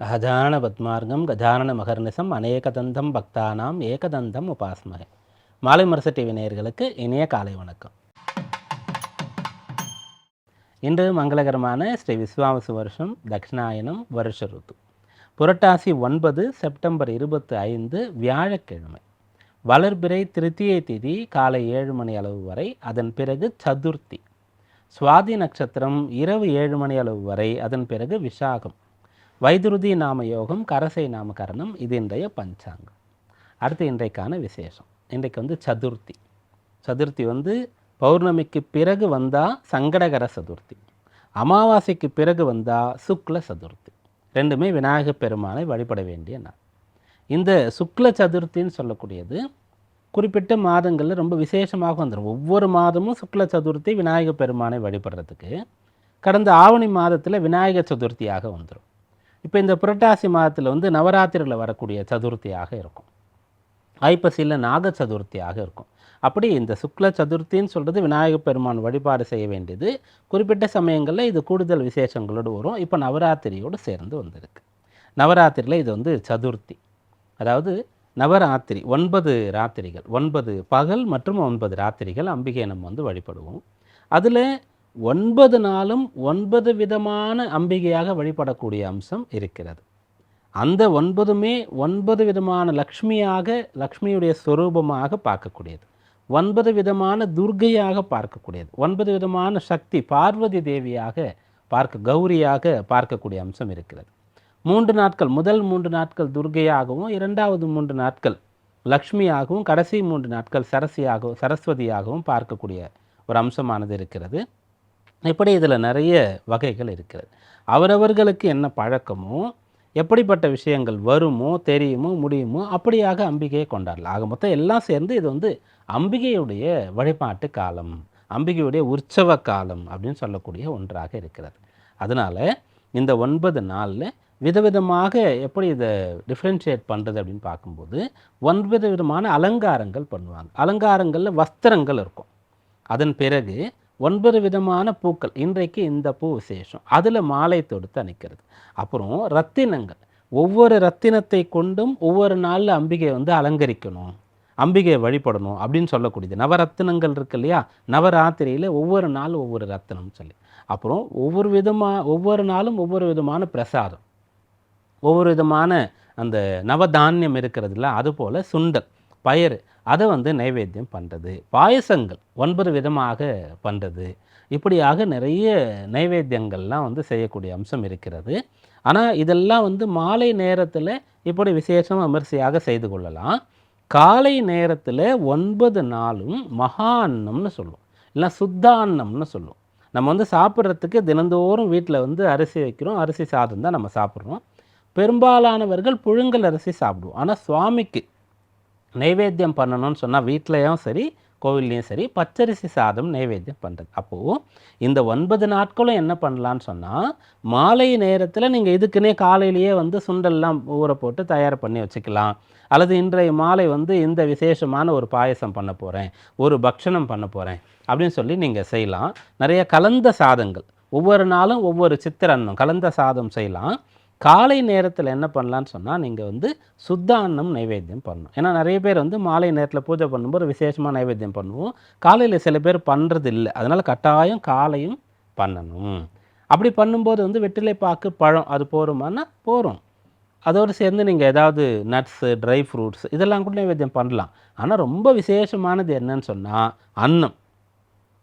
அகஜான பத்மார்க்கம் கஜானன மகர்நிசம் அநேகதந்தம் பக்தானாம் ஏகதந்தம் உபாஸ்மகை மாலை மரச டிவி நேயர்களுக்கு இனிய காலை வணக்கம். இன்று மங்களகரமான ஸ்ரீ விஸ்வாவசு வருஷம் தக்ஷிணாயனம் வருஷ ருத்து. புரட்டாசி ஒன்பது செப்டம்பர் இருபத்தி ஐந்து வியாழக்கிழமை. வளர்பிறை திருத்தியை திதி காலை ஏழு மணி அளவு வரை அதன் பிறகு சதுர்த்தி. சுவாதி நட்சத்திரம் இரவு ஏழு மணி அளவு வரை அதன் பிறகு விசாகம். வைதுருதி நாம யோகம் கரசை நாமகரணம் இது இன்றைய பஞ்சாங்கம். அடுத்து இன்றைக்கான விசேஷம். இன்றைக்கு வந்து சதுர்த்தி. சதுர்த்தி வந்து பௌர்ணமிக்கு பிறகு வந்தால் சங்கடகர சதுர்த்தி. அமாவாசைக்கு பிறகு வந்தால் சுக்ல சதுர்த்தி. ரெண்டுமே விநாயகப் பெருமானை வழிபட வேண்டிய நாள். இந்த சுக்ல சதுர்த்தின்னு சொல்லக்கூடியது குறிப்பிட்ட மாதங்களில் ரொம்ப விசேஷமாக வந்துடும் ஒவ்வொரு மாதமும் சுக்ல சதுர்த்தி விநாயகப் பெருமானை வழிபடுறதுக்கு கடந்த ஆவணி மாதத்தில் விநாயகர் சதுர்த்தியாக வந்துடும் இப்போ இந்த புரட்டாசி மாதத்தில் வந்து நவராத்திரியில் வரக்கூடிய சதுர்த்தியாக இருக்கும். ஐப்பசியில் நாக சதுர்த்தியாக இருக்கும். அப்படி இந்த சுக்ல சதுர்த்தின்னு சொல்கிறது விநாயகப் பெருமான் வழிபாடு செய்ய வேண்டியது. குறிப்பிட்ட சமயங்களில் இது கூடுதல் விசேஷங்களோடு வரும். இப்போ நவராத்திரியோடு சேர்ந்து வந்திருக்கு. நவராத்திரியில் இது வந்து சதுர்த்தி. அதாவது நவராத்திரி ஒன்பது ராத்திரிகள் ஒன்பது பகல் மற்றும் ஒன்பது ராத்திரிகள் அம்பிகை நம்ம வந்து வழிபடுவோம். அதில் ஒன்பது நாளும் ஒன்பது விதமான அம்பிகையாக வழிபடக்கூடிய அம்சம் இருக்கிறது. அந்த ஒன்பதுமே ஒன்பது விதமான லக்ஷ்மியாக லக்ஷ்மியுடைய ஸ்வரூபமாக பார்க்கக்கூடியது. ஒன்பது விதமான துர்கையாக பார்க்கக்கூடியது. ஒன்பது விதமான சக்தி பார்வதி தேவியாக பார்க்க கௌரியாக பார்க்கக்கூடிய அம்சம் இருக்கிறது. மூன்று நாட்கள் முதல் மூன்று நாட்கள் துர்கையாகவும் இரண்டாவது மூன்று நாட்கள் லக்ஷ்மியாகவும் கடைசி மூன்று நாட்கள் சரசியாகவும் சரஸ்வதியாகவும் பார்க்கக்கூடிய ஒரு அம்சமானது இருக்கிறது. இப்படி இதில் நிறைய வகைகள் இருக்கிறது. அவரவர்களுக்கு என்ன பழக்கமோ எப்படிப்பட்ட விஷயங்கள் வருமோ தெரியுமோ முடியுமோ அப்படியாக அம்பிகையை கொண்டாடலாம். ஆக மொத்தம் எல்லாம் சேர்ந்து இது வந்து அம்பிகையுடைய வழிபாட்டு காலம் அம்பிகையுடைய உற்சவ காலம் அப்படின்னு சொல்லக்கூடிய ஒன்றாக இருக்கிறது. அதனால் இந்த ஒன்பது நாளில் விதவிதமாக எப்படி இதை டிஃப்ரென்ஷியேட் பண்ணுறது அப்படின்னு பார்க்கும்போது ஒன்பது விதமான அலங்காரங்கள் பண்ணுவாங்க. அலங்காரங்களில் வஸ்திரங்கள் இருக்கும். அதன் பிறகு ஒன்பது விதமான பூக்கள். இன்றைக்கு இந்த பூ விசேஷம். அதில் மாலை தொடுத்து அணிக்கிறது. அப்புறம் ரத்தினங்கள். ஒவ்வொரு ரத்தினத்தை கொண்டும் ஒவ்வொரு நாளில் அம்பிகையை வந்து அலங்கரிக்கணும். அம்பிகையை வழிபடணும் அப்படின்னு சொல்லக்கூடியது. நவரத்தினங்கள் இருக்கு இல்லையா? நவராத்திரியில் ஒவ்வொரு நாளும் ஒவ்வொரு ரத்தினம் சொல்லி. அப்புறம் ஒவ்வொரு விதமாக ஒவ்வொரு நாளும் ஒவ்வொரு விதமான பிரசாதம். ஒவ்வொரு விதமான அந்த நவதானியம் இருக்கிறதுல அதுபோல் சுண்டல். பயறு. அதை வந்து நைவேத்தியம் பண்ணுறது பாயசங்கள் ஒன்பது விதமாக பண்ணுறது இப்படியாக நிறைய நைவேத்தியங்கள்லாம் வந்து செய்யக்கூடிய அம்சம் இருக்கிறது. ஆனால் இதெல்லாம் வந்து மாலை நேரத்தில் இப்படி விசேஷம் விமரிசையாக செய்து கொள்ளலாம். காலை நேரத்தில் ஒன்பது நாளும் மகா அன்னம்னு சொல்லுவோம். இல்லை சுத்தான்னம்னு சொல்லுவோம். நம்ம வந்து சாப்பிட்றதுக்கு தினந்தோறும் வீட்டில் வந்து அரிசி வைக்கிறோம். அரிசி சாதம் தான் நம்ம சாப்பிட்றோம். பெரும்பாலானவர்கள் புழுங்கல் அரிசி சாப்பிடுவோம். ஆனால் சுவாமிக்கு நைவேத்தியம் பண்ணணும்னு சொன்னால் வீட்லேயும் சரி கோவில்லையும் சரி பச்சரிசி சாதம் நைவேத்தியம் பண்ணுறது அப்போது இந்த ஒன்பது நாட்களும் என்ன பண்ணலான்னு சொன்னால் மாலை நேரத்தில் நீங்கள் இதுக்குன்னே காலையிலேயே வந்து சுண்டல்லாம் ஊற போட்டு தயார் பண்ணி வச்சுக்கலாம். அல்லது இன்றைய மாலை வந்து இந்த விசேஷமான ஒரு பாயசம் பண்ண போகிறேன் ஒரு பக்ஷணம் பண்ண போகிறேன் அப்படின்னு சொல்லி நீங்கள் செய்யலாம். நிறைய கலந்த சாதங்கள். ஒவ்வொரு நாளும் ஒவ்வொரு சித்திரன்னும் கலந்த சாதம் செய்யலாம். காலை நேரத்தில் என்ன பண்ணலான்னு சொன்னால் நீங்கள் வந்து சுத்த அன்னம் நைவேத்தியம் பண்ணணும். ஏன்னா நிறைய பேர் வந்து மாலை நேரத்தில் பூஜை பண்ணும்போது விசேஷமாக நைவேத்தியம் பண்ணுவோம். காலையில் சில பேர் பண்ணுறது இல்லை அதனால் கட்டாயம் காலையும் பண்ணணும். அப்படி பண்ணும்போது வந்து வெற்றிலை பாக்கு பழம் அது போகிறோமானா போகிறோம் அதோடு சேர்ந்து நீங்கள் ஏதாவது நட்ஸு ட்ரை ஃப்ரூட்ஸ் இதெல்லாம் கூட நைவேத்தியம் பண்ணலாம். ஆனால் ரொம்ப விசேஷமானது என்னன்னு சொன்னால் அன்னம்.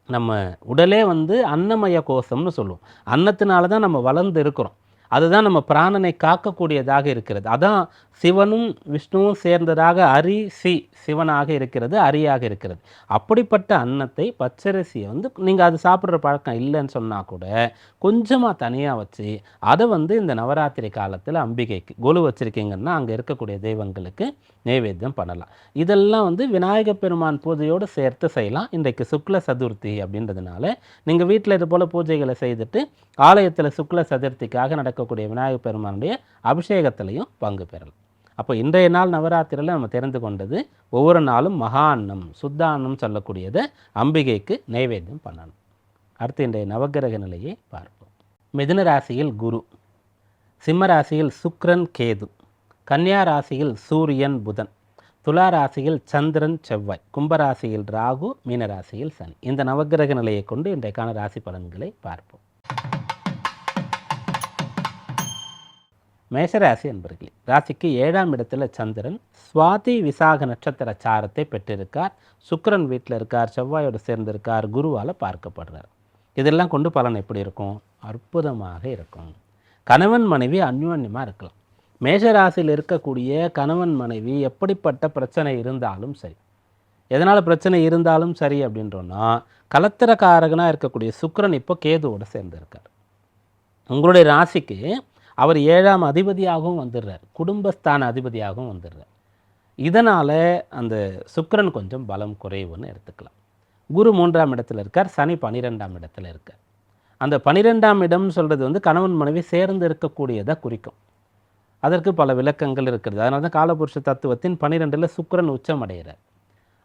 நம்ம உடலே வந்து அன்னமய கோஷம்னு சொல்லுவோம். அன்னத்தினால தான் நம்ம வளர்ந்து இருக்கிறோம். அதுதான் நம்ம பிராணனை காக்கக்கூடியதாக இருக்கிறது. அதான் சிவனும் விஷ்ணுவும் சேர்ந்ததாக அரி சி சிவனாக இருக்கிறது அரியாக இருக்கிறது. அப்படிப்பட்ட அன்னத்தை பச்சரிசியை வந்து நீங்கள் அது சாப்பிட்ற பழக்கம் இல்லைன்னு சொன்னால் கூட கொஞ்சமாக தனியாக வச்சு அதை வந்து இந்த நவராத்திரி காலத்தில் அம்பிகைக்கு கொலு வச்சுருக்கீங்கன்னா அங்கே இருக்கக்கூடிய தெய்வங்களுக்கு நைவேத்தியம் பண்ணலாம். இதெல்லாம் வந்து விநாயக பெருமான் பூஜையோடு சேர்த்து செய்யலாம். இன்றைக்கு சுக்ல சதுர்த்தி அப்படின்றதுனால நீங்கள் வீட்டில் இது போல் பூஜைகளை செய்துட்டு ஆலயத்தில் சுக்ல சதுர்த்திக்காக நடக்கக்கூடிய விநாயகப் பெருமானுடைய அபிஷேகத்திலையும் பங்கு பெறலாம். அப்போ இன்றைய நாள் நவராத்திரியில் நம்ம தெரிந்து கொண்டது ஒவ்வொரு நாளும் மகான்னம் சுத்தான்னம் சொல்லக்கூடியதை அம்பிகைக்கு நைவேத்தியம் பண்ணணும். அடுத்து இன்றைய நவக்கிரக நிலையை பார்ப்போம். மிதுன ராசியில் குரு சிம்ம ராசியில் சுக்ரன் கேது கன்னியா ராசியில் சூரியன் புதன் துலா ராசியில் சந்திரன் செவ்வாய் கும்பராசியில் ராகு மீனராசியில் சனி. இந்த நவக்கிரக நிலையை கொண்டு இன்றைக்கான ராசி பலன்களை பார்ப்போம். மேஷராசி என்பர்களே ராசிக்கு ஏழாம் இடத்துல சந்திரன் சுவாதி விசாக நட்சத்திர சாரத்தை பெற்றிருக்கார். சுக்கரன் வீட்டில் இருக்கார் செவ்வாயோடு சேர்ந்திருக்கார் குருவால் பார்க்கப்படுறார். இதெல்லாம் கொண்டு பலன் எப்படி இருக்கும்? அற்புதமாக இருக்கும். கணவன் மனைவி அந்யோன்யமாக இருக்கலாம். மேஷராசியில் இருக்கக்கூடிய கணவன் மனைவி எப்படிப்பட்ட பிரச்சனை இருந்தாலும் சரி. எதனால் பிரச்சனை இருந்தாலும் சரி அப்படின்றோன்னா கலத்திரக்காரகனாக இருக்கக்கூடிய சுக்கிரன் இப்போ கேதுவோடு சேர்ந்திருக்கார். உங்களுடைய ராசிக்கு அவர் ஏழாம் அதிபதியாகவும் வந்துடுறார். குடும்பஸ்தான அதிபதியாகவும் வந்துடுறார். இதனால் அந்த சுக்கரன் கொஞ்சம் பலம் குறைவுன்னு எடுத்துக்கலாம். குரு மூன்றாம் இடத்துல இருக்கார் சனி பன்னிரெண்டாம் இடத்துல இருக்கார். அந்த பனிரெண்டாம் இடம்னு சொல்கிறது வந்து கணவன் மனைவி சேர்ந்து இருக்கக்கூடியதை குறிக்கும். அதற்கு பல விளக்கங்கள் இருக்கிறது. அதனால தான் காலபுருஷ தத்துவத்தின் பன்னிரெண்டில் சுக்கரன் உச்சம் அடைகிறார்.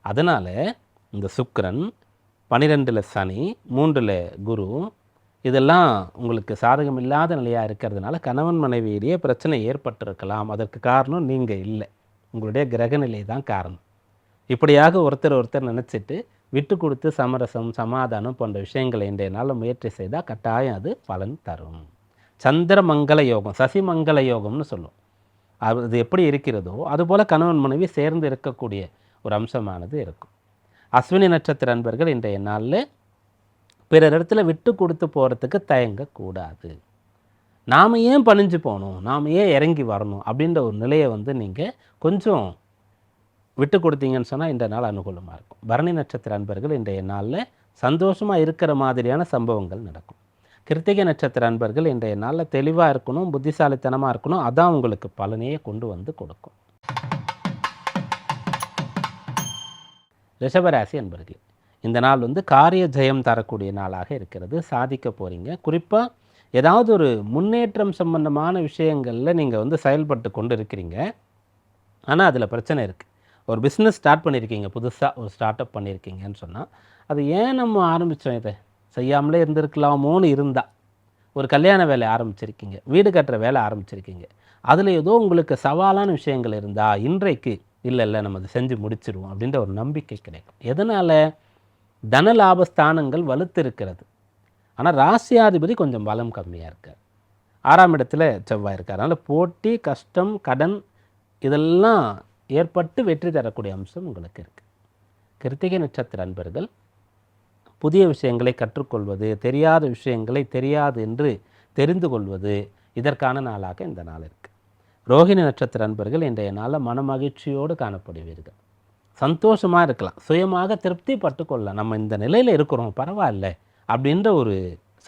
அதனால் இந்த சுக்கரன் பன்னிரெண்டில் சனி மூன்றில் குரு இதெல்லாம் உங்களுக்கு சாதகம் இல்லாத நிலையாக இருக்கிறதுனால கணவன் மனைவியிலேயே பிரச்சனை ஏற்பட்டிருக்கலாம். அதற்கு காரணம் நீங்கள் இல்லை. உங்களுடைய கிரகநிலை தான் காரணம். இப்படியாக ஒருத்தர் ஒருத்தர் நினச்சிட்டு விட்டு கொடுத்து சமரசம் சமாதானம் போன்ற விஷயங்களை இன்றைய நாளில் முயற்சி செய்தால் கட்டாயம் அது பலன் தரும். சந்திரமங்கல யோகம் சசிமங்கல யோகம்னு சொல்லும் அது எப்படி இருக்கிறதோ அதுபோல் கணவன் மனைவி சேர்ந்து இருக்கக்கூடிய ஒரு அம்சமானது இருக்கும். அஸ்வினி நட்சத்திர அன்பர்கள் இன்றைய நாளில் பிறர் இடத்துல விட்டு கொடுத்து போகிறதுக்கு தயங்கக்கூடாது. நாம் ஏன் பணிஞ்சு போகணும்? நாம் ஏன் இறங்கி வரணும்? அப்படின்ற ஒரு நிலையை வந்து நீங்கள் கொஞ்சம் விட்டு கொடுத்தீங்கன்னு சொன்னால் இந்த நாள் அனுகூலமாக இருக்கும். பரணி நட்சத்திர அன்பர்கள் இன்றைய நாளில் சந்தோஷமாக இருக்கிற மாதிரியான சம்பவங்கள் நடக்கும். கிருத்திகை நட்சத்திர அன்பர்கள் இன்றைய நாளில் தெளிவாக இருக்கணும் புத்திசாலித்தனமாக இருக்கணும். அதான் உங்களுக்கு பலனையே கொண்டு வந்து கொடுக்கும். ரிஷபராசி அன்பர்கள் இந்த நாள் வந்து காரிய ஜெயம் தரக்கூடிய நாளாக இருக்கிறது. சாதிக்க போகிறீங்க குறிப்பாக ஏதாவது ஒரு முன்னேற்றம் சம்பந்தமான விஷயங்களில் நீங்கள் வந்து செயல்பட்டு கொண்டு இருக்கிறீங்க ஆனால் அதில் பிரச்சனை இருக்குது ஒரு பிஸ்னஸ் ஸ்டார்ட் பண்ணியிருக்கீங்க புதுசாக ஒரு ஸ்டார்ட் அப் பண்ணியிருக்கீங்கன்னு சொன்னால் அது ஏன் நம்ம ஆரம்பித்தோம் இதை? செய்யாமலே இருந்திருக்கலாமோன்னு இருந்தால் ஒரு கல்யாண வேலை ஆரம்பிச்சிருக்கீங்க. வீடு கட்டுற வேலை ஆரம்பிச்சிருக்கீங்க. அதில் ஏதோ உங்களுக்கு சவாலான விஷயங்கள் இருந்தால் இன்றைக்கு இல்லை இல்லை நம்ம அதை செஞ்சு முடிச்சிடுவோம் அப்படின்ற ஒரு நம்பிக்கை கிடைக்கும். எதனால்? தன லாபஸ்தானங்கள் வலுத்திருக்கிறது. ஆனால் ராசியாதிபதி கொஞ்சம் பலம் கம்மியாக இருக்கார். ஆறாம் இடத்துல செவ்வாய் இருக்கார். அதனால் போட்டி கஷ்டம் கடன் இதெல்லாம் ஏற்பட்டு வெற்றி தரக்கூடிய அம்சம் உங்களுக்கு இருக்குது கிருத்திகை நட்சத்திர அன்பர்கள் புதிய விஷயங்களை கற்றுக்கொள்வது தெரியாத விஷயங்களை தெரியாது என்று தெரிந்து கொள்வது இதற்கான நாளாக இந்த நாள் இருக்குது ரோஹிணி நட்சத்திர அன்பர்கள் இன்றைய நாளில் மனமகிழ்ச்சியோடு காணப்படுவீர்கள். சந்தோஷமாக இருக்கலாம். சுயமாக திருப்திப்பட்டு கொள்ளலாம். நம்ம இந்த நிலையில் இருக்கிறோம் பரவாயில்ல அப்படின்ற ஒரு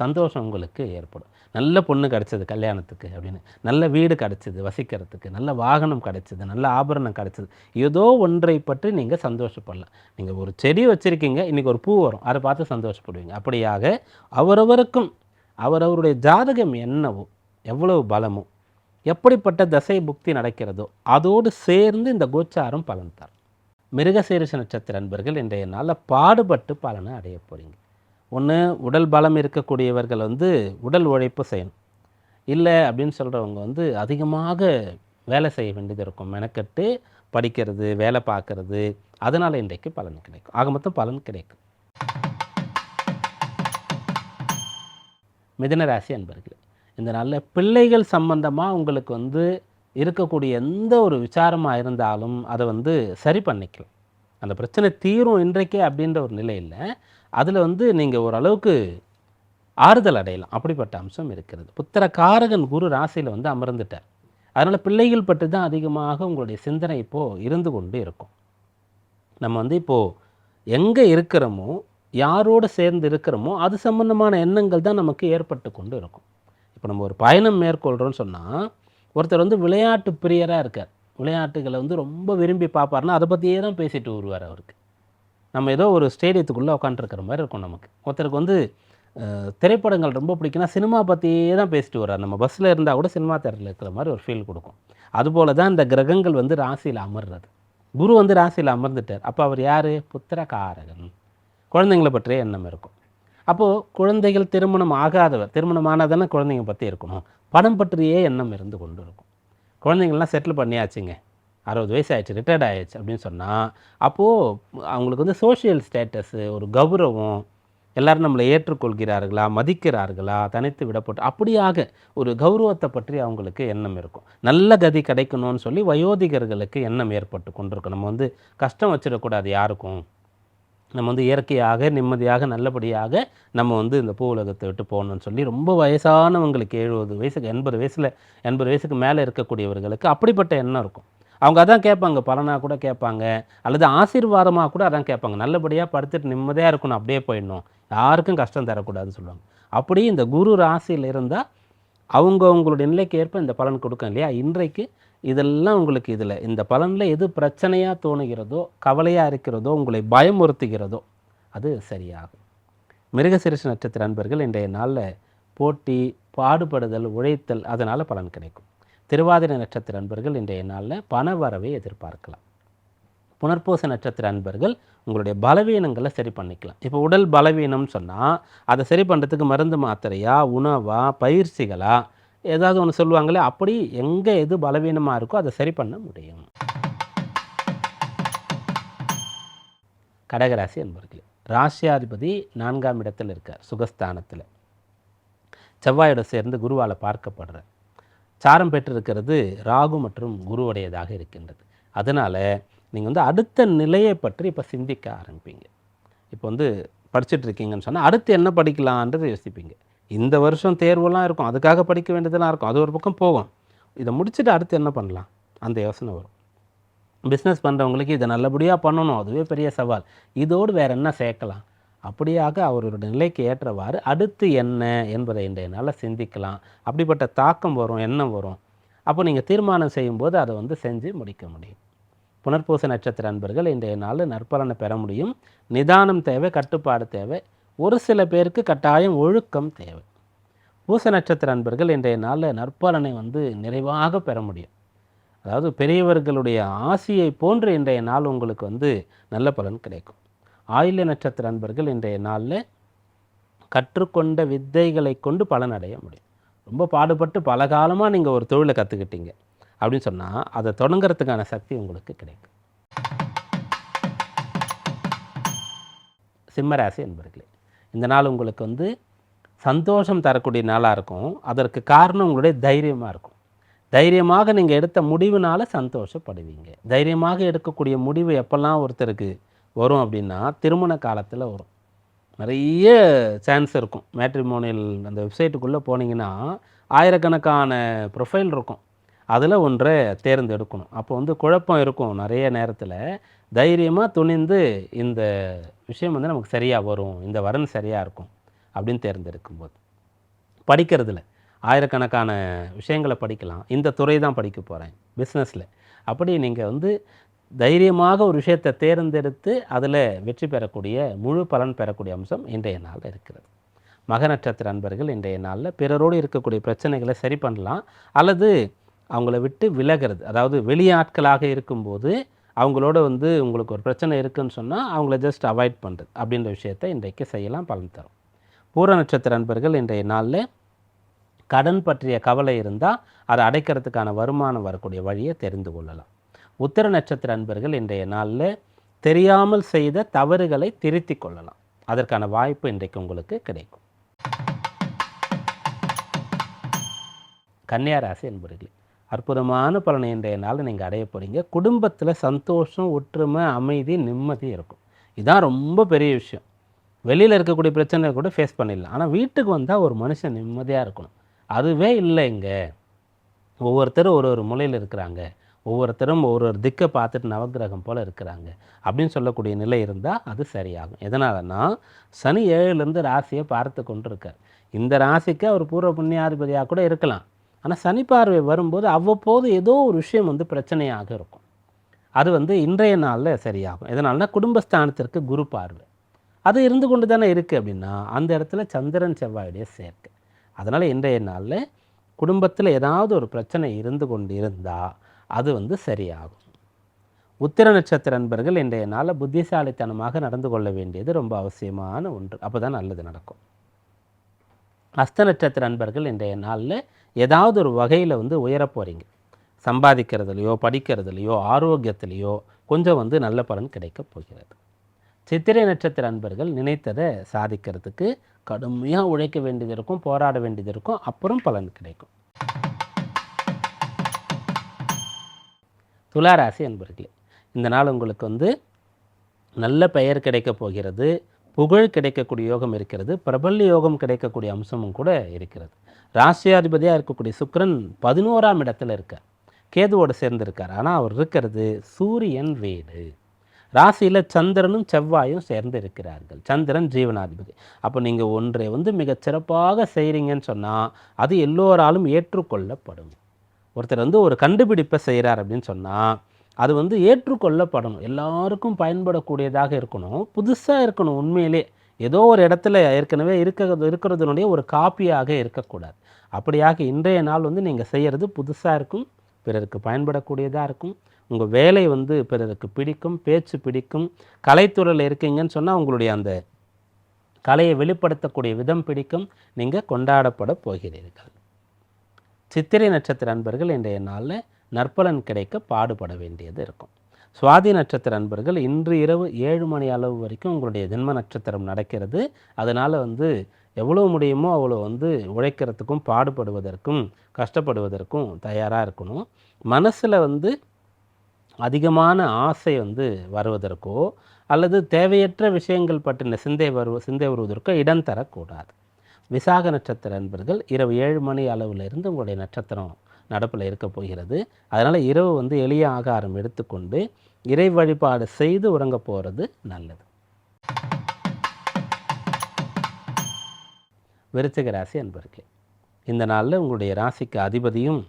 சந்தோஷம் உங்களுக்கு ஏற்படும். நல்ல பொண்ணு கிடச்சிது கல்யாணத்துக்கு அப்படின்னு. நல்ல வீடு கிடச்சிது வசிக்கிறதுக்கு. நல்ல வாகனம் கிடச்சிது. நல்ல ஆபரணம் கிடச்சிது. ஏதோ ஒன்றை பற்றி நீங்கள் சந்தோஷப்படலாம். நீங்கள் ஒரு செடி வச்சுருக்கீங்க. இன்றைக்கி ஒரு பூ வரும். அதை பார்த்து சந்தோஷப்படுவீங்க. அப்படியாக அவரவருக்கும் அவரவருடைய ஜாதகம் என்னவோ எவ்வளவு பலமோ எப்படிப்பட்ட தசை புக்தி நடக்கிறதோ அதோடு சேர்ந்து இந்த கோச்சாரம் பலன் தரும். மிருகசீரிஷ நட்சத்திர அன்பர்கள் இன்றைய நாளில் பாடுபட்டு பலனை அடைய போகிறீங்க ஒன்று உடல் பலம் இருக்கக்கூடியவர்கள் வந்து உடல் உழைப்பு செய்யணும். இல்லை அப்படின்னு சொல்கிறவங்க வந்து அதிகமாக வேலை செய்ய வேண்டியது இருக்கும். மெனக்கட்டு படிக்கிறது வேலை பார்க்கறது. அதனால் இன்றைக்கு பலன் கிடைக்கும். ஆக மொத்தம் பலன் கிடைக்கும். மிதனராசி அன்பர்கள் இந்த நாளில் பிள்ளைகள் சம்பந்தமாக உங்களுக்கு வந்து இருக்கக்கூடிய எந்த ஒரு விசாரமாக இருந்தாலும் அதை வந்து சரி பண்ணிக்கலாம். அந்த பிரச்சனை தீரும் இன்றைக்கே அப்படின்ற ஒரு நிலையில் அதில் வந்து நீங்கள் ஓரளவுக்கு ஆறுதல் அடையலாம். அப்படிப்பட்ட அம்சம் இருக்கிறது. புத்திர காரகன் குரு ராசியில் வந்து அமர்ந்துட்டார். அதனால் பிள்ளைகள் பற்றி தான் அதிகமாக உங்களுடைய சிந்தனை இப்போது இருந்து கொண்டு இருக்கும். நம்ம வந்து இப்போது எங்கே இருக்கிறோமோ யாரோடு சேர்ந்து இருக்கிறோமோ அது சம்பந்தமான எண்ணங்கள் தான் நமக்கு ஏற்பட்டு கொண்டு இருக்கும். இப்போ நம்ம ஒரு பயணம் மேற்கொள்கிறோன்னு சொன்னால் ஒருத்தர் வந்து விளையாட்டு பிரியராக இருக்கார். விளையாட்டுகளை வந்து ரொம்ப விரும்பி பார்ப்பாருன்னா அதை பற்றியே தான் பேசிட்டு வருவார் அவருக்கு. நம்ம ஏதோ ஒரு ஸ்டேடியத்துக்குள்ளே உட்காந்துருக்கிற மாதிரி இருக்கும் நமக்கு. ஒருத்தருக்கு வந்து திரைப்படங்கள் ரொம்ப பிடிக்கும்னா சினிமா பற்றியே தான் பேசிட்டு வர்றார். நம்ம பஸ்ஸில் இருந்தால் கூட சினிமா தேட்டரில் இருக்கிற மாதிரி ஒரு ஃபீல் கொடுக்கும். அதுபோல தான் இந்த கிரகங்கள் வந்து ராசியில் அமர்றது. குரு வந்து ராசியில் அமர்ந்துட்டார். அப்போ அவர் யார்? புத்திரகாரகன் குழந்தைங்களை பற்றிய எண்ணம் இருக்கும். அப்போது குழந்தைகள் திருமணம் ஆகாதவர் திருமணம் ஆனாதானே குழந்தைங்க பற்றி இருக்கணும். பணம் பற்றியே எண்ணம் இருந்து கொண்டு இருக்கும் குழந்தைங்கள்லாம் செட்டில் பண்ணியாச்சுங்க. அறுபது வயசு ஆயிடுச்சு ரிட்டையர்ட் ஆயிடுச்சு அப்படின்னு சொன்னால் அப்போது அவங்களுக்கு வந்து சோஷியல் ஸ்டேட்டஸு ஒரு கௌரவம் எல்லாரும் நம்மளை ஏற்றுக்கொள்கிறார்களா மதிக்கிறார்களா தனித்து விடப்பட்டு அப்படியாக ஒரு கௌரவத்தை பற்றி அவங்களுக்கு எண்ணம் இருக்கும். நல்ல கதி கிடைக்கணும்னு சொல்லி வயோதிகர்களுக்கு எண்ணம் ஏற்பட்டு கொண்டிருக்கும். நம்ம வந்து கஷ்டம் வச்சிடக்கூடாது யாருக்கும். நம்ம வந்து இயற்கையாக நிம்மதியாக நல்லபடியாக நம்ம வந்து இந்த பூ உலகத்தை விட்டு போகணும்னு சொல்லி ரொம்ப வயசானவங்களுக்கு எழுபது வயசுக்கு எண்பது வயசில் எண்பது வயசுக்கு மேலே இருக்கக்கூடியவர்களுக்கு அப்படிப்பட்ட எண்ணம் இருக்கும். அவங்க அதான் கேட்பாங்க பலனாக கூட கேட்பாங்க அல்லது ஆசீர்வாதமாக கூட அதான் கேட்பாங்க. நல்லபடியாக படுத்துட்டு நிம்மதியாக இருக்கணும் அப்படியே போயிடணும். யாருக்கும் கஷ்டம் தரக்கூடாதுன்னு சொல்லுவாங்க. அப்படி இந்த குரு ராசியில் இருந்தால் அவங்கவுங்களுடைய நிலைக்கு ஏற்ப இந்த பலன் கொடுக்கும் இல்லையா? இன்றைக்கு இதெல்லாம் உங்களுக்கு இதில் இந்த பலனில் எது பிரச்சனையாக தோணுகிறதோ கவலையாக இருக்கிறதோ உங்களை பயமுறுத்துகிறதோ அது சரியாகும். மிருகசிரிசு நட்சத்திர அன்பர்கள் இன்றைய நாளில் போட்டி பாடுபடுதல் உழைத்தல் அதனால் பலன் கிடைக்கும். திருவாதிரை நட்சத்திர அன்பர்கள் இன்றைய நாளில் பண வரவை எதிர்பார்க்கலாம். புனர்பூச நட்சத்திர அன்பர்கள் உங்களுடைய பலவீனங்களை சரி பண்ணிக்கலாம். இப்போ உடல் பலவீனம்னு சொன்னால் அதை சரி பண்ணுறதுக்கு மருந்து மாத்திரையா உணவா பயிற்சிகளாக ஏதாவது ஒன்று சொல்லுவாங்களே அப்படி எங்கே எது பலவீனமாக இருக்கோ அதை சரி பண்ண முடியும். கடகராசி அன்பர்களே ராசியாதிபதி நான்காம் இடத்தில் இருக்கார் சுகஸ்தானத்தில். செவ்வாயோட சேர்ந்து குருவால் பார்க்கப்படுறார் சாரம் பெற்றிருக்கிறது ராகு மற்றும் குருவுடையதாக இருக்கின்றது. அதனால் நீங்கள் வந்து அடுத்த நிலையை பற்றி இப்போ சிந்திக்க ஆரம்பிப்பீங்க. இப்போ வந்து படிச்சுட்டு இருக்கீங்கன்னு சொன்னால் அடுத்து என்ன படிக்கலான்றதை யோசிப்பீங்க. இந்த வருஷம் தேர்வெல்லாம் இருக்கும். அதுக்காக படிக்க வேண்டியதெல்லாம் இருக்கும். அது ஒரு பக்கம் போகும். இதை முடிச்சுட்டு அடுத்து என்ன பண்ணலாம்? அந்த யோசனை வரும். பிஸ்னஸ் பண்ணுறவங்களுக்கு இதை நல்லபடியாக பண்ணணும். அதுவே பெரிய சவால். இதோடு வேறு என்ன சேர்க்கலாம்? அப்படியாக அவரோட நிலைக்கு ஏற்றவாறு அடுத்து என்ன என்பதை இன்றைய நாளில் சிந்திக்கலாம். அப்படிப்பட்ட தாக்கம் வரும் எண்ணம் வரும். அப்போ நீங்கள் தீர்மானம் செய்யும்போது அதை வந்து செஞ்சு முடிக்க முடியும். புனர்பூச நட்சத்திர அன்பர்கள் இன்றைய நாளில் நற்பலனை பெற முடியும். நிதானம் தேவை கட்டுப்பாடு தேவை. ஒரு சில பேருக்கு கட்டாயம் ஒழுக்கம் தேவை. பூச நட்சத்திர அன்பர்கள் இன்றைய நாளில் நற்பலனை வந்து நிறைவாக பெற முடியும். அதாவது பெரியவர்களுடைய ஆசியை போன்று இன்றைய நாள் உங்களுக்கு வந்து நல்ல பலன் கிடைக்கும். ஆயுள நட்சத்திர அன்பர்கள் இன்றைய நாளில் கற்றுக்கொண்ட வித்தைகளை கொண்டு பலன் அடைய முடியும். ரொம்ப பாடுபட்டு பல காலமாக நீங்கள் ஒரு தொழிலை கற்றுக்கிட்டீங்க அப்படின்னு சொன்னால் அதை தொடங்குறதுக்கான சக்தி உங்களுக்கு கிடைக்கும். சிம்மராசி என்பர்களே இந்த நாள் உங்களுக்கு வந்து சந்தோஷம் தரக்கூடிய நாளாக இருக்கும். அதற்கு காரணம் உங்களுடைய தைரியமாக இருக்கும். தைரியமாக நீங்கள் எடுத்த முடிவுனால சந்தோஷப்படுவீங்க. தைரியமாக எடுக்கக்கூடிய முடிவு எப்போல்லாம் ஒருத்தருக்கு வரும் அப்படின்னா திருமண காலத்தில் வரும். நிறைய சான்ஸ் இருக்கும். மேட்ரிமோனியல் அந்த வெப்சைட்டுக்குள்ளே போனீங்கன்னா ஆயிரக்கணக்கான ப்ரொஃபைல் இருக்கும். அதில் ஒன்றை தேர்ந்தெடுக்கணும். அப்போ வந்து குழப்பம் இருக்கும் நிறைய நேரத்தில். தைரியமாக துணிந்து இந்த விஷயம் வந்து நமக்கு சரியாக வரும் இந்த வரன் சரியாக இருக்கும் அப்படின்னு தேர்ந்தெடுக்கும்போது. படிக்கிறதுல ஆயிரக்கணக்கான விஷயங்களை படிக்கலாம். இந்த துறை தான் படிக்க போகிறேன் பிஸ்னஸில் அப்படி நீங்கள் வந்து தைரியமாக ஒரு விஷயத்தை தேர்ந்தெடுத்து அதில் வெற்றி பெறக்கூடிய முழு பலன் பெறக்கூடிய அம்சம் இன்றைய நாளில் இருக்கிறது. மக நட்சத்திர அன்பர்கள் இன்றைய நாளில் பிறரோடு இருக்கக்கூடிய பிரச்சனைகளை சரி பண்ணலாம். அல்லது அவங்கள விட்டு விலகிறது. அதாவது வெளியாட்களாக இருக்கும்போது அவங்களோட வந்து உங்களுக்கு ஒரு பிரச்சனை இருக்குன்னு சொன்னால் அவங்கள ஜஸ்ட் அவாய்ட் பண்ணுறது அப்படின்ற விஷயத்தை இன்றைக்கு செய்யலாம் பலன் தரும். பூர நட்சத்திர அன்பர்கள் இன்றைய நாளில் கடன் பற்றிய கவலை இருந்தால் அதை அடைக்கிறதுக்கான வருமானம் வரக்கூடிய வழியை தெரிந்து கொள்ளலாம். உத்தர நட்சத்திர அன்பர்கள் இன்றைய நாளில் தெரியாமல் செய்த தவறுகளை திருத்தி கொள்ளலாம். அதற்கான வாய்ப்பு இன்றைக்கு உங்களுக்கு கிடைக்கும். கன்னியா ராசி என்பர்களே அற்புதமான பலனை இன்றைய நாளில் நீங்கள் அடைய போகிறீங்க குடும்பத்தில் சந்தோஷம் ஒற்றுமை அமைதி நிம்மதி இருக்கும். இதுதான் ரொம்ப பெரிய விஷயம். வெளியில் இருக்கக்கூடிய பிரச்சனை கூட ஃபேஸ் பண்ணிடலாம். ஆனால் வீட்டுக்கு வந்தால் ஒரு மனுஷன் நிம்மதியாக இருக்கணும். அதுவே இல்லை இங்கே ஒவ்வொருத்தரும் ஒரு ஒரு மூலையில் இருக்கிறாங்க. ஒவ்வொருத்தரும் ஒரு ஒரு திக்கை பார்த்துட்டு நவக்கிரகம் போல் இருக்கிறாங்க. அப்படின்னு சொல்லக்கூடிய நிலை இருந்தால் அது சரியாகும். எதனாலனா சனி ஏழுலேருந்து ராசியை பார்த்து கொண்டு இருக்கார் இந்த ராசிக்கு அவர் பூர்வ புண்ணியாதிபதியாக கூட இருக்கலாம். ஆனால் சனி பார்வை வரும்போது அவ்வப்போது ஏதோ ஒரு விஷயம் வந்து பிரச்சனையாக இருக்கும். அது வந்து இன்றைய நாளில் சரியாகும். எதனால்னா குடும்பஸ்தானத்திற்கு குரு பார்வை. அது இருந்து கொண்டு தானே இருக்குது அப்படின்னா அந்த இடத்துல சந்திரன் செவ்வாயுடைய சேர்க்கை. அதனால் இன்றைய நாளில் குடும்பத்தில் ஏதாவது ஒரு பிரச்சனை இருந்து கொண்டு இருந்தால் அது வந்து சரியாகும். உத்திர நட்சத்திர நண்பர்கள் இன்றைய நாளில் புத்திசாலித்தனமாக நடந்து கொள்ள வேண்டியது ரொம்ப அவசியமான ஒன்று. அப்போ தான் நல்லது நடக்கும். அஸ்த நட்சத்திர அன்பர்கள் இன்றைய நாளில் ஏதாவது ஒரு வகையில் வந்து உயரப் போகிறீங்க சம்பாதிக்கிறதுலையோ படிக்கிறதுலையோ ஆரோக்கியத்திலையோ கொஞ்சம் வந்து நல்ல பலன் கிடைக்கப் போகிறது. சித்திரை நட்சத்திர அன்பர்கள் நினைத்ததை சாதிக்கிறதுக்கு கடுமையாக உழைக்க வேண்டியது இருக்கும் போராட வேண்டியது இருக்கும் அப்புறம் பலன் கிடைக்கும். துளாராசி அன்பர்களே இந்த நாள் உங்களுக்கு வந்து நல்ல பெயர் கிடைக்கப் போகிறது. புகழ் கிடைக்கக்கூடிய யோகம் இருக்கிறது பிரபல்ய யோகம் கிடைக்கக்கூடிய அம்சமும் கூட இருக்கிறது. ராசியாதிபதியாக இருக்கக்கூடிய சுக்கிரன் பதினோராம் இடத்துல இருக்கார். கேதுவோடு சேர்ந்திருக்கார். ஆனால் அவர் இருக்கிறது சூரியன் வீடு ராசியில் சந்திரனும் செவ்வாயும் சேர்ந்து இருக்கிறார்கள். சந்திரன் ஜீவனாதிபதி. அப்போ நீங்கள் ஒன்றை வந்து மிகச் சிறப்பாக செய்கிறீங்கன்னு சொன்னால் அது எல்லோராலும் ஏற்றுக்கொள்ளப்படும். ஒருத்தர் வந்து ஒரு கண்டுபிடிப்பை செய்கிறார் அப்படின்னு சொன்னால் அது வந்து ஏற்றுக்கொள்ளப்படணும். எல்லாருக்கும் பயன்படக்கூடியதாக இருக்கணும். புதுசாக இருக்கணும் உண்மையிலே. ஏதோ ஒரு இடத்துல ஏற்கனவே இருக்க இருக்கிறதுனுடைய ஒரு காப்பியாக இருக்கக்கூடாது. அப்படியாக இன்றைய நாள் வந்து நீங்கள் செய்கிறது புதுசாக இருக்கும் பிறருக்கு பயன்படக்கூடியதாக இருக்கும். உங்கள் வேலை வந்து பிறருக்கு பிடிக்கும் பேச்சு பிடிக்கும். கலைத்துறையில் இருக்கீங்கன்னு சொன்னால் உங்களுடைய அந்த கலையை வெளிப்படுத்தக்கூடிய விதம் பிடிக்கும். நீங்கள் கொண்டாடப்பட போகிறீர்கள். சித்திரை நட்சத்திர அன்பர்கள் இன்றைய நாளில் நற்பலன் கிடைக்க பாடுபட வேண்டியது இருக்கும். சுவாதி நட்சத்திர அன்பர்கள் இன்று இரவு ஏழு மணி அளவு வரைக்கும் உங்களுடைய ஜென்ம நட்சத்திரம் நடக்கிறது. அதனால் வந்து எவ்வளோ முடியுமோ அவ்வளோ வந்து உழைக்கிறதுக்கும் பாடுபடுவதற்கும் கஷ்டப்படுவதற்கும் தயாராக இருக்கணும். மனசில் வந்து அதிகமான ஆசை வந்து வருவதற்கோ அல்லது தேவையற்ற விஷயங்கள் பற்றின சிந்தை வருவ சிந்தை வருவதற்கோ இடம் தரக்கூடாது. விசாக நட்சத்திர அன்பர்கள் இரவு ஏழு மணி அளவில் இருந்து உங்களுடைய நட்சத்திரம் நடப்பில் இருக்க போகிறது. அதனால் இரவு வந்து எளிய ஆகாரம் எடுத்துக்கொண்டு இறை வழிபாடு செய்து உறங்க போகிறது நல்லது. விருச்சிக ராசி அன்பர்களே இந்த நாளில் உங்களுடைய ராசிக்கு அதிபதியும்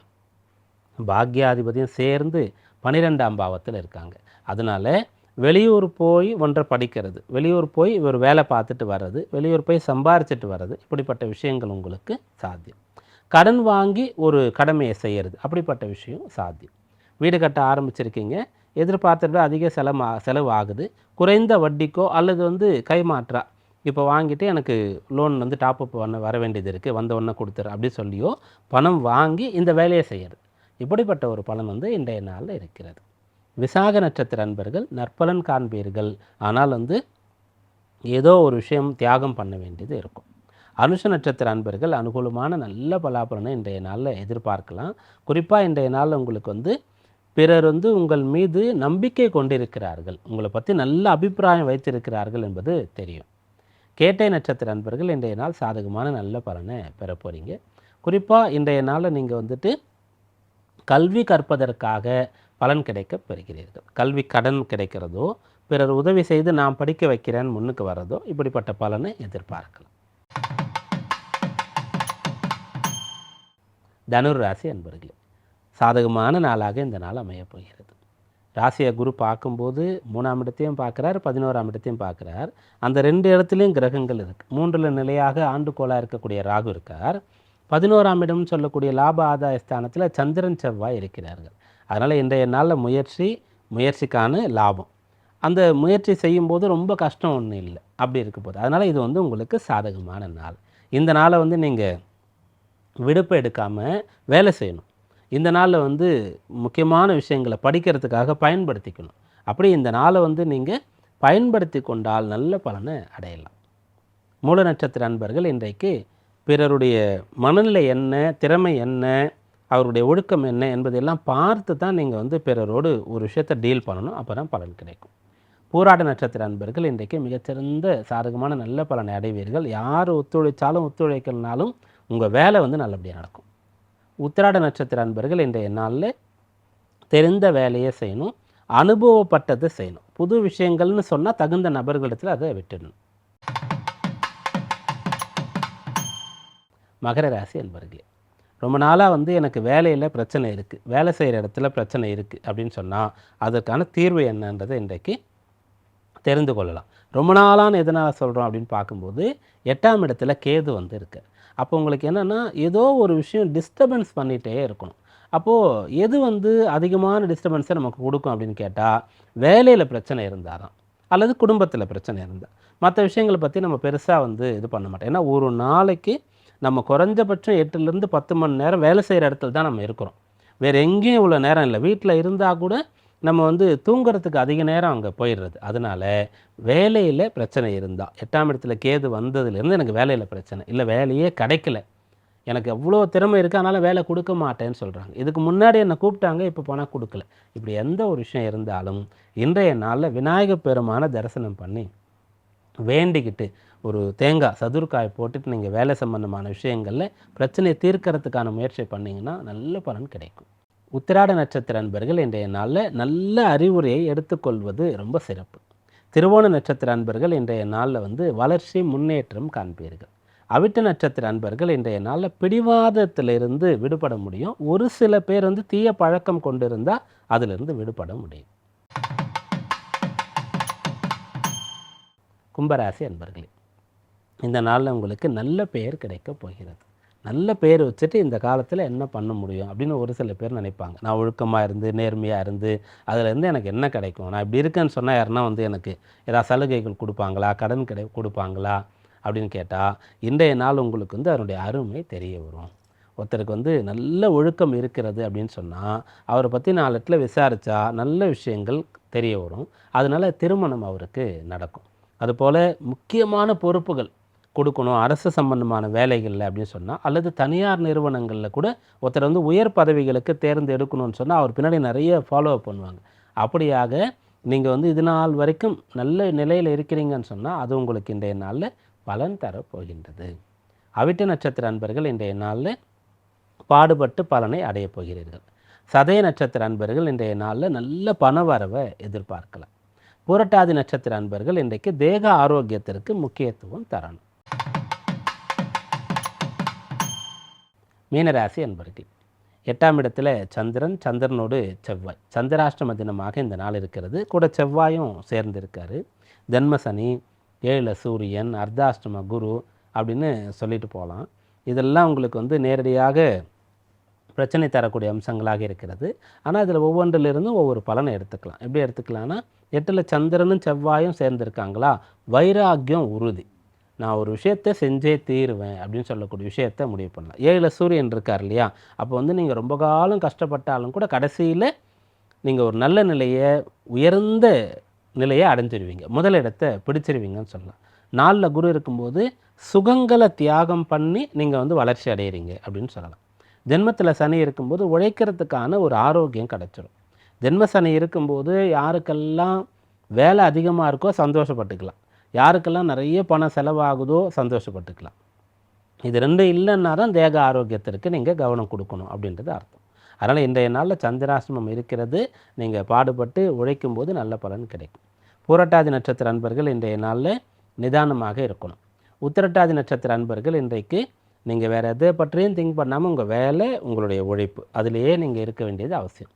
பாக்யாதிபதியும் சேர்ந்து பனிரெண்டாம் பாவத்தில் இருக்காங்க. அதனால் வெளியூர் போய் ஒன்றை படிக்கிறது வெளியூர் போய் இவர் வேலை பார்த்துட்டு வர்றது வெளியூர் போய் சம்பாரிச்சிட்டு வர்றது இப்படிப்பட்ட விஷயங்கள் உங்களுக்கு சாத்தியம். கடன் வாங்கி ஒரு கடமையை செய்கிறது அப்படிப்பட்ட விஷயம் சாத்தியம். வீடு கட்ட ஆரம்பிச்சிருக்கீங்க. எதிர்பார்த்தத அதிக செலமா செலவு ஆகுது குறைந்த வட்டிக்கோ அல்லது வந்து கைமாற்றா? இப்போ வாங்கிட்டு எனக்கு லோன் வந்து டாப்அப் பண்ண வர வேண்டியது இருக்குது வந்த உடனே கொடுத்துரு அப்படி சொல்லியோ பணம் வாங்கி இந்த வேலையை செய்கிறது இப்படிப்பட்ட ஒரு பலன் வந்து இன்றைய நாளில் இருக்கிறது. விசாக நட்சத்திர அன்பர்கள் நற்பலன் காண்பீர்கள். ஆனால் வந்து ஏதோ ஒரு விஷயம் தியாகம் பண்ண வேண்டியது இருக்கும். அனுஷ நட்சத்திர அன்பர்கள் அனுகூலமான நல்ல பலாபலனை இன்றைய நாளில் எதிர்பார்க்கலாம். குறிப்பாக இன்றைய நாளில் உங்களுக்கு வந்து பிறர் வந்து உங்கள் மீது நம்பிக்கை கொண்டிருக்கிறார்கள். உங்களை பற்றி நல்ல அபிப்பிராயம் வைத்திருக்கிறார்கள் என்பது தெரியும். கேட்டை நட்சத்திர அன்பர்கள் இன்றைய நாள் சாதகமான நல்ல பலனை பெற போகிறீங்க குறிப்பாக இன்றைய நாளில் நீங்கள் வந்துட்டு கல்வி கற்பதற்காக பலன் கிடைக்க பெறுகிறீர்கள். கல்வி கடன் கிடைக்கிறதோ பிறர் உதவி செய்து நான் படிக்க வைக்கிறேன் முன்னுக்கு வர்றதோ இப்படிப்பட்ட பலனை எதிர்பார்க்கலாம். தனுர் ராசி அன்பர்களே சாதகமான நாளாக இந்த நாள் அமையப் போகிறது. ராசியை குரு பார்க்கும்போது மூணாம் இடத்தையும் பார்க்குறார் பதினோராம் இடத்தையும் பார்க்குறார். அந்த ரெண்டு இடத்துலையும் கிரகங்கள் இருக்குது மூன்றில் நிலையாக ஆண்டுகோளாக இருக்கக்கூடிய ராகு இருக்கார். பதினோராம் இடம்னு சொல்லக்கூடிய லாப ஆதாய ஸ்தானத்தில் சந்திரன் செவ்வாய் இருக்கிறார்கள். அதனால் இன்றைய நாளில் முயற்சி முயற்சிக்கான லாபம். அந்த முயற்சி செய்யும்போது ரொம்ப கஷ்டம் ஒன்றும் இல்லை. அப்படி இருக்க போகுது. அதனால் இது வந்து உங்களுக்கு சாதகமான நாள். இந்த நாளை வந்து நீங்கள் விடுப்பு எடுக்காமல் வேலை செய்யணும். இந்த நாளில் வந்து முக்கியமான விஷயங்களை படிக்கிறதுக்காக பயன்படுத்திக்கணும். அப்படி இந்த நாளை வந்து நீங்கள் பயன்படுத்தி கொண்டால் நல்ல பலனை அடையலாம். மூல நட்சத்திர அன்பர்கள் இன்றைக்கு பிறருடைய மனநிலை என்ன திறமை என்ன அவருடைய ஒழுக்கம் என்ன என்பதையெல்லாம் பார்த்து தான் நீங்கள் வந்து பிறரோடு ஒரு விஷயத்தை டீல் பண்ணணும். அப்போ தான் பலன் கிடைக்கும். போராட நட்சத்திர அன்பர்கள் இன்றைக்கு மிகச்சிறந்த சாதகமான நல்ல பலனை அடைவீர்கள். யார் ஒத்துழைச்சாலும் ஒத்துழைக்கலனாலும் உங்கள் வேலை வந்து நல்லபடியாக நடக்கும். உத்திராட நட்சத்திர அன்பர்கள் இன்றைய நாளில் தெரிந்த வேலையை செய்யணும் அனுபவப்பட்டதை செய்யணும். புது விஷயங்கள்னு சொன்னால் தகுந்த நபர்களிடத்தில் அதை விட்டுடணும். மகர ராசி அன்பர்களே ரொம்ப நாளாக வந்து எனக்கு வேலையில் பிரச்சனை இருக்குது வேலை செய்கிற இடத்துல பிரச்சனை இருக்குது அப்படின்னு சொன்னால் அதற்கான தீர்வு என்னன்றதை இன்றைக்கு தெரிந்து கொள்ளலாம். ரொம்ப நாளான எதனால் சொல்கிறோம் அப்படின்னு பார்க்கும்போது எட்டாம் இடத்துல கேது வந்து இருக்கு அப்போ உங்களுக்கு என்னென்னா ஏதோ ஒரு விஷயம் டிஸ்டர்பன்ஸ் பண்ணிகிட்டே இருக்கணும். அப்போது எது வந்து அதிகமான டிஸ்டர்பன்ஸை நமக்கு கொடுக்கும் அப்படின்னு கேட்டால் வேலையில் பிரச்சனை இருந்தால் தான் அல்லது குடும்பத்தில் பிரச்சனை இருந்தால் மற்ற விஷயங்களை பற்றி நம்ம பெருசாக வந்து இது பண்ண மாட்டோம். ஏன்னா ஒரு நாளைக்கு நம்ம குறைஞ்சபட்சம் எட்டுலேருந்து பத்து மணி நேரம் வேலை செய்கிற இடத்துல தான் நம்ம இருக்கிறோம். வேறு எங்கேயும் இவ்வளோ நேரம் இல்லை. வீட்டில் இருந்தால் கூட நம்ம வந்து தூங்குறதுக்கு அதிக நேரம் அங்கே போயிடுறது. அதனால் வேலையில் பிரச்சனை இருந்தால் எட்டாம் இடத்துல கேது வந்ததுலேருந்து எனக்கு வேலையில் பிரச்சனை. இல்லை வேலையே கிடைக்கல. எனக்கு எவ்வளோ திறமை இருக்குது அதனால் வேலை கொடுக்க மாட்டேன்னு சொல்கிறாங்க இதுக்கு முன்னாடி என்னை கூப்பிட்டாங்க இப்போ பணம் கொடுக்கல. இப்படி எந்த ஒரு விஷயம் இருந்தாலும் இன்றைய நாளில் விநாயகர் பெருமான தரிசனம் பண்ணி வேண்டிக்கிட்டு ஒரு தேங்காய் சதுர்காய் போட்டுட்டு நீங்கள் வேலை சம்பந்தமான விஷயங்களில் பிரச்சனையை தீர்க்கறதுக்கான முயற்சி பண்ணிங்கன்னா நல்ல பலன் கிடைக்கும். உத்திராட நட்சத்திர அன்பர்கள் இன்றைய நாளில் நல்ல அறிவுரையை எடுத்துக்கொள்வது ரொம்ப சிறப்பு. திருவோண நட்சத்திர அன்பர்கள் இன்றைய நாளில் வந்து வளர்ச்சி முன்னேற்றம் காண்பீர்கள். அவிட்ட நட்சத்திர அன்பர்கள் இன்றைய நாளில் பிடிவாதத்திலிருந்து விடுபட முடியும். ஒரு சில பேர் வந்து தீய பழக்கம் கொண்டிருந்தால் அதிலிருந்து விடுபட முடியும். கும்பராசி அன்பர்களே இந்த நாளில் உங்களுக்கு நல்ல பெயர் கிடைக்கப் போகிறது. நல்ல பேர் வச்சுட்டு இந்த காலத்தில் என்ன பண்ண முடியும் அப்படின்னு ஒரு சில பேர் நினைப்பாங்க. நான் ஒழுக்கமாக இருந்து நேர்மையாக இருந்து அதுலேருந்து எனக்கு என்ன கிடைக்கும்? நான் இப்படி இருக்கேன்னு சொன்னால் யாருன்னா வந்து எனக்கு ஏதாவது சலுகைகள் கொடுப்பாங்களா? கடன் கிடை கொடுப்பாங்களா? அப்படின்னு கேட்டால் இன்றைய நாள் உங்களுக்கு வந்து அதனுடைய அருமை தெரிய வரும். ஒருத்தருக்கு வந்து நல்ல ஒழுக்கம் இருக்கிறது அப்படின்னு சொன்னால் அவரை பற்றி நாலு இடத்துல விசாரித்தா நல்ல விஷயங்கள் தெரிய வரும். அதனால் திருமணம் அவருக்கு நடக்கும். அதுபோல் முக்கியமான பொறுப்புகள் கொடுக்கணும் அரசு சம்பந்தமான வேலைகளில் அப்படின்னு சொன்னால் அல்லது தனியார் நிறுவனங்களில் கூட ஒருத்தர் வந்து உயர் பதவிகளுக்கு தேர்ந்தெடுக்கணும்னு சொன்னால் அவர் பின்னாடி நிறைய ஃபாலோ அப் பண்ணுவாங்க. அப்படியாக நீங்கள் வந்து இது நாள் வரைக்கும் நல்ல நிலையில் இருக்கிறீங்கன்னு சொன்னால் அது உங்களுக்கு இன்றைய நாளில் பலன் தரப்போகின்றது. அவிட்ட நட்சத்திர அன்பர்கள் இன்றைய நாளில் பாடுபட்டு பலனை அடையப் போகிறீர்கள். சதய நட்சத்திர அன்பர்கள் இன்றைய நாளில் நல்ல பண வரவை எதிர்பார்க்கலாம். புரட்டாதி நட்சத்திர அன்பர்கள் இன்றைக்கு தேக ஆரோக்கியத்திற்கு முக்கியத்துவம் தரணும். மீனராசி அன்பர்கள் எட்டாம் இடத்துல சந்திரன் சந்திரனோடு செவ்வாய். சந்திராஷ்டம தினமாக இந்த நாள் இருக்கிறது. கூட செவ்வாயும் சேர்ந்திருக்காரு. தன்மசனி ஏழில் சூரியன் அர்த்தாஷ்டம குரு அப்படின்னு சொல்லிட்டு போகலாம் இதெல்லாம் உங்களுக்கு வந்து நேரடியாக பிரச்சனை தரக்கூடிய அம்சங்களாக இருக்கிறது. ஆனால் இதில் ஒவ்வொன்றிலிருந்தும் ஒவ்வொரு பலனை எடுத்துக்கலாம். எப்படி எடுத்துக்கலாம்னா எட்டில் சந்திரனும் செவ்வாயும் சேர்ந்துருக்காங்களா? வைராக்கியம் உறுதி. நான் ஒரு விஷயத்தை செஞ்சே தீருவேன் அப்படின்னு சொல்லக்கூடிய விஷயத்தை முடிவு பண்ணலாம். ஏழில் சூரியன் இருக்கார் இல்லையா? அப்போ வந்து நீங்கள் ரொம்ப காலம் கஷ்டப்பட்டாலும் கூட கடைசியில் நீங்கள் ஒரு நல்ல நிலையை உயர்ந்த நிலையை அடைஞ்சிருவீங்க. முதலிடத்தை பிடிச்சிருவீங்கன்னு சொல்லலாம். நாளில் குரு இருக்கும்போது சுகங்களை தியாகம் பண்ணி நீங்கள் வந்து வளர்ச்சி அடையிறீங்க அப்படின்னு சொல்லலாம். ஜென்மத்தில் சனி இருக்கும்போது உழைக்கிறதுக்கான ஒரு ஆரோக்கியம் கிடச்சிரும். ஜென்ம சனி இருக்கும்போது யாருக்கெல்லாம் வேலை அதிகமாக இருக்கோ சந்தோஷப்பட்டுக்கலாம். யாருக்கெல்லாம் நிறைய பணம் செலவாகுதோ சந்தோஷப்பட்டுக்கலாம். இது ரெண்டும் இல்லைன்னா தான் தேக ஆரோக்கியத்திற்கு நீங்கள் கவனம் கொடுக்கணும் அப்படின்றது அர்த்தம். அதனால் இன்றைய நாளில் சந்திராசிரமம் இருக்கிறது நீங்கள் பாடுபட்டு உழைக்கும் போது நல்ல பலன் கிடைக்கும். பூரட்டாதி நட்சத்திர அன்பர்கள் இன்றைய நாளில் நிதானமாக இருக்கணும். உத்திரட்டாதி நட்சத்திர அன்பர்கள் இன்றைக்கு நீங்கள் வேறு எதை பற்றியும் திங்க் பண்ணாமல் உங்கள் வேலை உங்களுடைய உழைப்பு அதிலேயே நீங்கள் இருக்க வேண்டியது அவசியம்.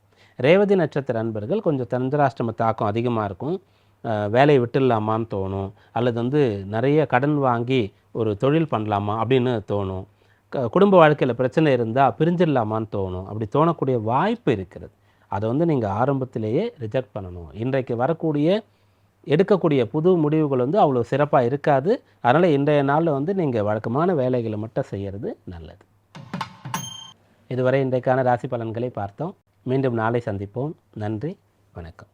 ரேவதி நட்சத்திர அன்பர்கள் கொஞ்சம் சந்திராஷ்டம தாக்கம் அதிகமாக இருக்கும். வேலையை விட்டுடலாமான்னு தோணும். அல்லது வந்து நிறைய கடன் வாங்கி ஒரு தொழில் பண்ணலாமா அப்படின்னு தோணும். க- குடும்ப வாழ்க்கையில் பிரச்சனை இருந்தால் பிரிஞ்சிடலாமான்னு தோணும். அப்படி தோணக்கூடிய வாய்ப்பு இருக்கிறது. அதை வந்து நீங்கள் ஆரம்பத்திலேயே ரிஜெக்ட் பண்ணணும். இன்றைக்கு வரக்கூடிய எடுக்கக்கூடிய புது முடிவுகள் வந்து அவ்வளோ சிறப்பாக இருக்காது. அதனால் இன்றைய நாளில் வந்து நீங்கள் வழக்கமான வேலைகளை மட்டும் செய்கிறது நல்லது. இதுவரை இன்றைக்கான ராசி பலன்களை பார்த்தோம். மீண்டும் நாளை சந்திப்போம். நன்றி வணக்கம்.